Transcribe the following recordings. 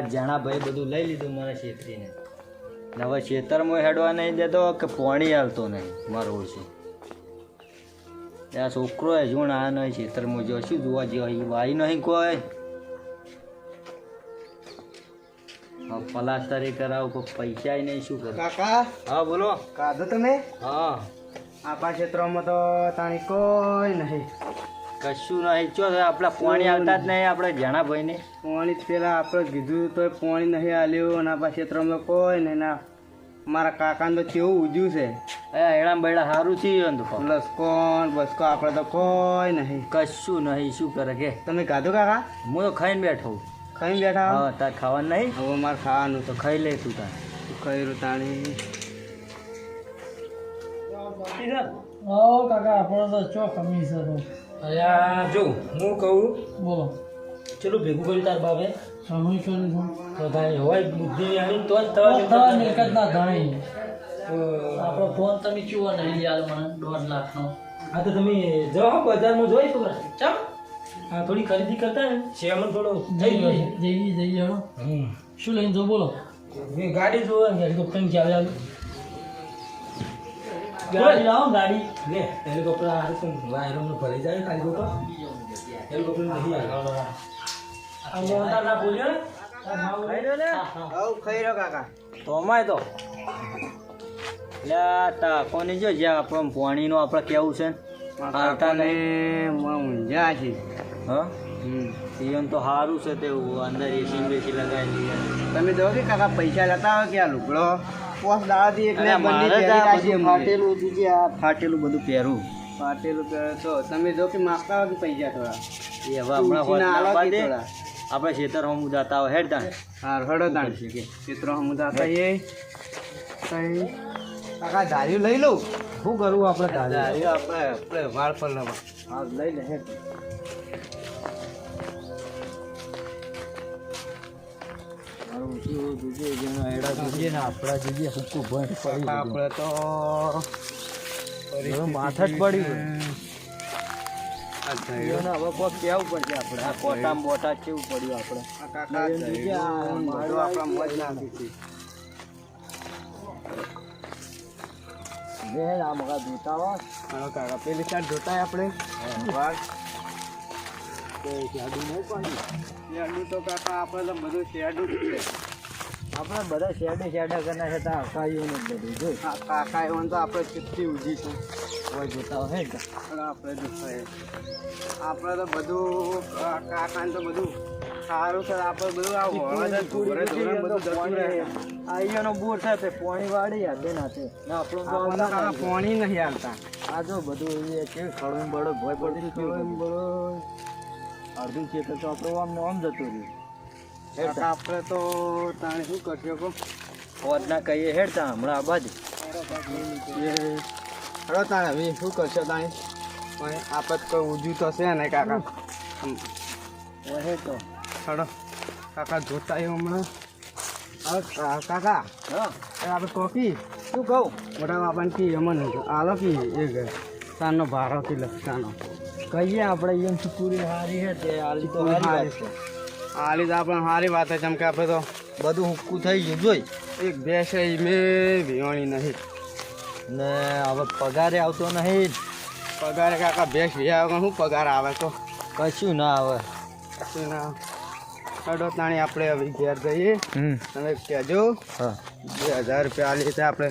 આ જાણા ભાઈ બધું લઈ લીધું મારા છેતરીને. હવે ખેતરમાં હેડવા નહીં દેતો કે પોણી આવતો નહીં મારો ઓછું. આ છોકરો હજુ આ નહીં ખેતરમાં જો શું જોવા જેવો એ વાઈ નહીં કોઈ. પલાસ્તરી કરાવ એ કરાવું કોઈ પૈસા નહીં શું કરું? કાકા? હા બોલો. કાધો તમે? હા. આપણા ક્ષેત્રમાં તો તાણી કોઈ નહીં. કશું નહીં. ચો આપણા પાણી આવતા જ નહીં આપણે જાણા ભાઈને પાણી પેલા આપણે કીધું તો પાણી નહીં આલ્યું અને આપણા ક્ષેત્રમાં કોઈ નહીં. ના મારા કાકાને તો કેવું ઉજ્યું છે. એ એડા બેડા સારું પ્લસ કોણ બસકો આપણે તો કોઈ નહીં. કશું નહીં શું કરે કે? તમે ખાધું કાકા? હું તો ખાઈને બેઠો ખાઈને બેઠા હો? તાર ખાવાનું નહીં? હવે મારે ખાવાનું તો ખાઈ લે તું તાર. ખૈરું તાણી? ઓ કાકા આપણો તો ચો કમી છે તો અલ્યા જો હું કહું બોલો. ચલો ભેગું કર્યું તાર બાપે? સમય દો તો હોય બુદ્ધિ આવી તો જ મિલકત ના આપણો ફોન તમે ચૂવો નહીં યાર મને દોઢ લાખનો. હા તો તમે જાઓ બજારમાં જોઈ તો ચાલ હા થોડી ખરીદી કરતા ને શેમાં થોડો જઈ છે. જઈએ જઈએ હમ. શું લઈને જો બોલો? ગાડી જોવા ની ચાલે આવે ગાડી લાવો ગાડી. લે હેલિકોપ્ટર આ શું વાયરનો ભરાઈ જાય ખાલી ગોપા હેલિકોપ્ટર નહીં આવે. આ મોટા ના બોલ્યો પાણીનું આપણે કેવું છે ઊંઝા તો સારું છે તેવું અંદર એસી બેસી લગાવી તમે જો કે કાકા પૈસા લેતા હોય કે આ લુગડો? પોસ દાડાથી એટલે બંને પહેરી. ફાટેલું હતું જે આ ફાટેલું બધું પહેરું. ફાટેલું પહેરો તો તમે જો કે માગતા હોય પૈસા થોડા. એ હવે હમણાં થોડા? આપણે ખેતર હમ ઉદાતા હોય હેડ તાણ. હા હડો તાણ. ચિત્રો હમ ઉદાતા એ કાકા ધાર્યું લઈ લઉં? શું કરવું આપણે ધાર્યું આપણે આપણે વાળ પર લવા. હા લઈ લે હેડ. આપણા દૂજે હૂકું ભણ પડી આપણે તો માથા જ પડ્યું આ ધાર્યું. એને હવે કોક કેવું પડશે આપણે? આ કોટા બોટા કેવું પડ્યું આપણે? કાકા આપણા મોજ નાખી છે. બે આ મગા જોતા હોય. કાકા પેલી સાઈડ જોતા આપણે? શેરડું તો કાકા આપણે તો બધું શેડું જ છે. આપણે બધા શેડે શેડા કરના છે તો અકાઈઓ ને બધું જો આ કાકા એવન તો આપણે ચિઠ્ઠી ઉજીશું છે. હોય જોતા હોય હેડ આપણે તો આપણે તો બધું કાકાને તો બધું સારું છે. આપણે બધું આ જ આઈયાનો બોર છે પાણી વાળી નાથે ના આપણો તો આપણને આવતા પાણી નહીં આવતા આ જો બધું એ કે ખળું બળો ભોય પડતી ખળું બધું. અડધું ખેતર તો આપણું આમ આમ જતું રહ્યું. આપણે તો તાણે શું કરશો કહો? હોદ ના કહીએ હેડતા હમણાં આ બાજુ. હડો તાણે હવે શું કરશો તાણે? પણ આપત કોઈ ઊંધું તો છે ને કાકા? હે તો હડો કાકા જોતા હમણાં. કાકા હા. એ આપણે કોકી? શું કહું? મોટા બાપાને કી અમન આલો કી એક સાનો ભારો કિલો લક્ષાનો કહીએ આપણે એમ પૂરી હારી છે તે આલી તો હારી છે. આલી તો આપણે સારી વાત છે કે આપણે તો બધું હુક્કું થઈ ગયું જોઈ. એક ભેંસ એ મેં ભીવાણી નહીં. ને હવે પગારે આવતો નહીં. પગારે કાકા ભેંસ આવે શું પગાર આવે તો? કશું ના આવે. કશું ના સડોતાણી આપણે હવે ઘેર જઈએ. અને કહેજો. બે હજાર રૂપિયા આલી છે આપણે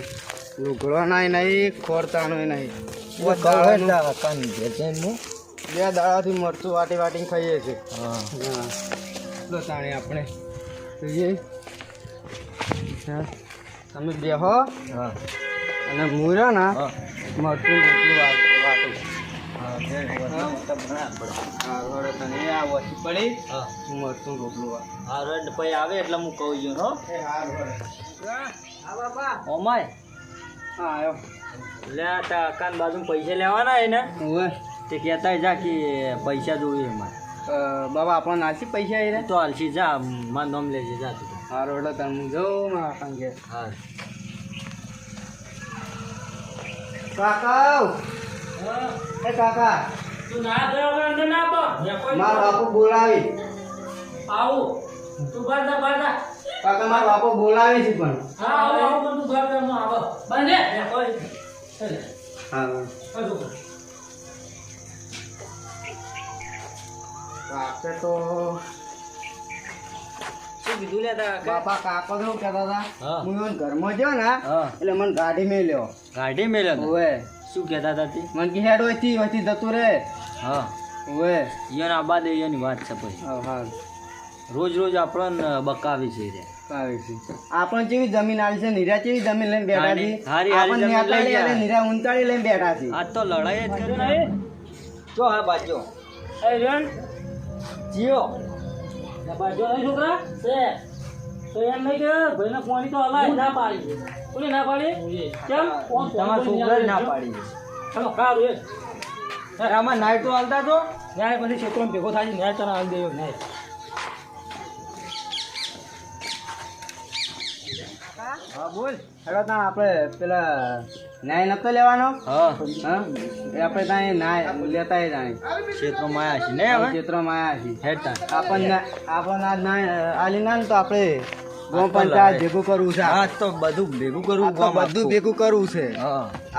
લુગડો નાય નહીં. ખોરતાનું નહીં બે દાડાથી મરચું વાટી વાટી ખાઈએ છીએ. હા. તાણી આપણે. જોઈએ. તમે બેહો હા. અને હું રહ્યો ને મરચું વાત- વાટું મરચું રોટલું વાત હા પછી આવે એટલે હું કહું છું હો. હાર ઓમાય હા આવ્યો લે કાન બાજુ પૈસા લેવાના એને હું તે કહેતા જા કે પૈસા જોઈએ એમાં. બાબા આપણને નાસી પૈસા એ તો આલસી જા મારું નામ લેજે જા તું હારો એટલે તમે હું જાઉં મારા સંગે. હા કાકા એ કાકા! તું ના ગયો હવે અંદર ના આવો. મેં મારા બાપુ બોલાવી. આવું. તું બાર જા બહાર જા. કાકા મારા બાપો બોલાવે છે પણ. હા આવો આવો પણ તું જા હું આવો. બાંધે કોઈ હા આપણે તો શું કીધું લે બાપા કાકો તો કહેતા હતા? હું. એને ઘરમાં ગયો ને એટલે મને ગાડી મેલ્યો. ગાડી મેલ્યો ને? શું કહેતા હતા તે? મને કે હેડ હોયથી હોયથી જતું રે હા. ઓવે. ઈયોને આબા દે ઈયોની વાત છે પછી. હા હા. રોજ રોજ આપણને બકાવી છે રે. આપણે જેવી જમીન આવી છે? નીરા જેવી જમીન લઈને બેઠા છે? હારી- હારી જમીન લઈ નેતાળી ગયા. અને નીરા ઉંતાળી લઈને બેઠા છે. આ તો લડાઈ જ કરી ને. જો હા બાજુ. એ રેણ જીઓ. બાજુ નહીં છોકરા છે. તો એમ નહીં કે ભાઈને પાણી તો હલાય ના પાડી કોને ના પાડી? કેમ? તમારા છોકરા ના પાડી. ચલો કારું એ. અરે આમાં નાઈટ તો હાલતા તો? ન્યાય પછી ક્ષેત્રમાં ભેગો થાય છે ન્યાય તને હાલ દેવો ન્યાય. હા? બોલ. હવે ત્યાં આપણે પેલા ન્યાય નતો લેવાનો? હા. એ આપણે ત્યાં ન્યાય લેતા જાય ક્ષેત્રમાં માયા છે ને હવે? ક્ષેત્રમાં માયા છે હેડતા. આપણને આપણને આ ન્યાય આલી ના તો આપણે ગામ પંચાયત ભેગું કરવું છે. હા તો બધું ભેગું કરવું બધું ભેગું કરવું છે.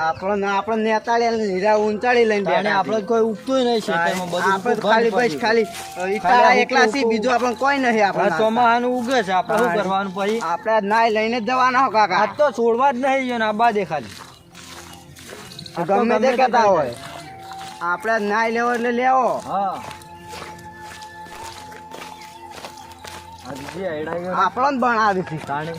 આપણને આપણે નેતાળી નીરા ઊંચાળી લઈને બેઠા આપણે કોઈ ઉગતું નહીં છે આપણે ખાલી બસ ખાલી. ઈટાળા એકલા છે બીજું આપણે કોઈ નહીં હા આપણે ચોમાહાનું ઉગે છે આપણે શું કરવાનું પછી? આપણે નાય લઈને જ જવાના હો કાકા. આજ તો છોડવા જ નહીં જો ખાલી આ ગમે તે ગમે તે કહેતા હોય. આપણે ના લેવો એટલે લેવો. આપણો જ ભણાવી છે તાણે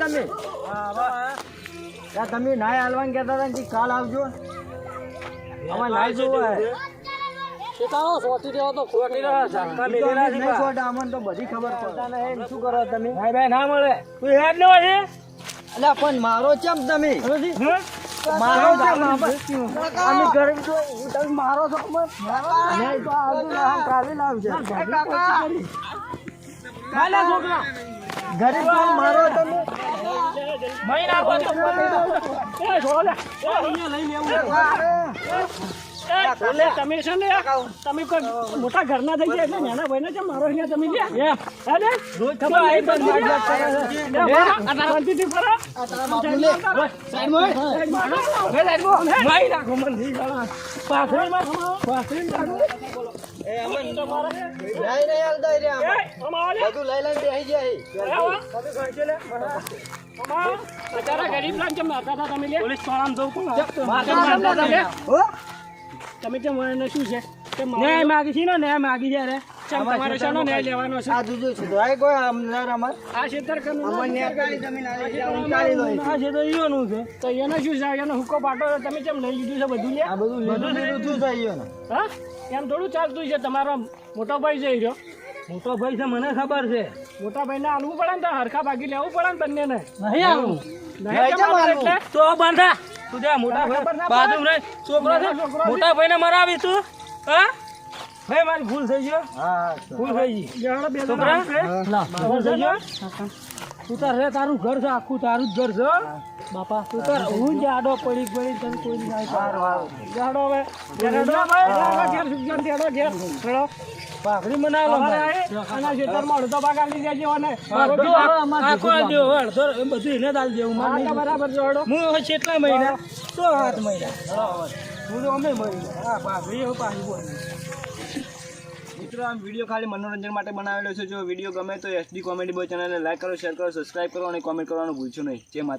તમે. તમે નાય હાલવાનું કેતા હતા કાલ આવજો. અમારે નાય જોવું. શેતાનો સોટી દેવા તો ખોટી રહ્યા ઝાકા મેલેલા છે છોડતા, અમને તો બધી ખબર પડતા નહીં. શું કરો તમે ભાઈ ભાઈ ના મળે તું યાદ લેવા છે અલ્યા પણ મારો ચમ તમે? મારો ચમ અમે ઘરે તો તમે મારો છો નહીં તો આવજો ને કાઢી કાકા કાલે છોકરા ગરીબ તો મારો તમે મહિના પછી છોડો લઈ લેવું તમે છે ને તમે કોઈ મોટા ઘરના થઈ ગયા એટલે નાના છે મારો અહીંયા તમે લે. હે. બધી મને ગરીબ લાગે હતા તમે લે. પોલીસ વાળાને તમે. કેમ મને શું છે? ન્યાય માગી છે ને ન્યાય માગી છે રે. તમારે શાનો ન્યાય લેવાનો છે? આ છે તો આ કોઈ અમદાર અમાર? આ ના. જમીન આ તો ઈયોનું તો એને શું છે? એનો હુક્કો પાટો તમે કેમ લઈ લીધું છે બધું લે? આ બધું લીધું લીધું શું થઈ હા? એમ થોડું ચાલતું છે. તમારો મોટો ભાઈ છે ઈરો મોટો ભાઈ છે મને ખબર છે. મોટા ભાઈને આલવું પડે ને તો હરખા ભાગી લેવું પડે ને બંનેને. નહીં આલવું નહીં એટલે? તો બાંધા. તું જા મોટા ભાઈ. બાજુ રહે. છોકરો છે. મોટા ભાઈને મરાવી તું. હા? ભાઈ મારી ભૂલ થઈ ગયો. હા ભૂલ થઈ ગઈ. છોકરા? ભૂલ થઈ ગયો. તું તાર રે તારું ઘર છે આખું તારું જ ઘર છે બાપા તું તાર હું જાડો પડી પડી તને કોઈ નહીં આવે. જાડો હવે. જાડો ભાઈ જાડો ઘેર સુજન જાડો ઘેર. ચલો ભાખરી બનાવો આના ખેતરમાં અડધો ભાગ આલી દેજો અને આખો દેવો અડધો બધું એને દાલ દેવું મારે. બરાબર જોડો હું હવે કેટલા મહિના. તો હાથ મહિના. હું તો અમે મહિના. હા પાકડી હવે પાછી બોલી. મિત્રો આ વીડિયો ખાલી મનોરંજન માટે બનાવેલો છે. જો વીડિયો ગમે તો એસડી કોમેડી બોય ચેનલને લાઈક કરો શેર કરો સબસ્ક્રાઈબ કરો અને કોમેન્ટ કરવાનું ભૂલશો નહીં. જે માતા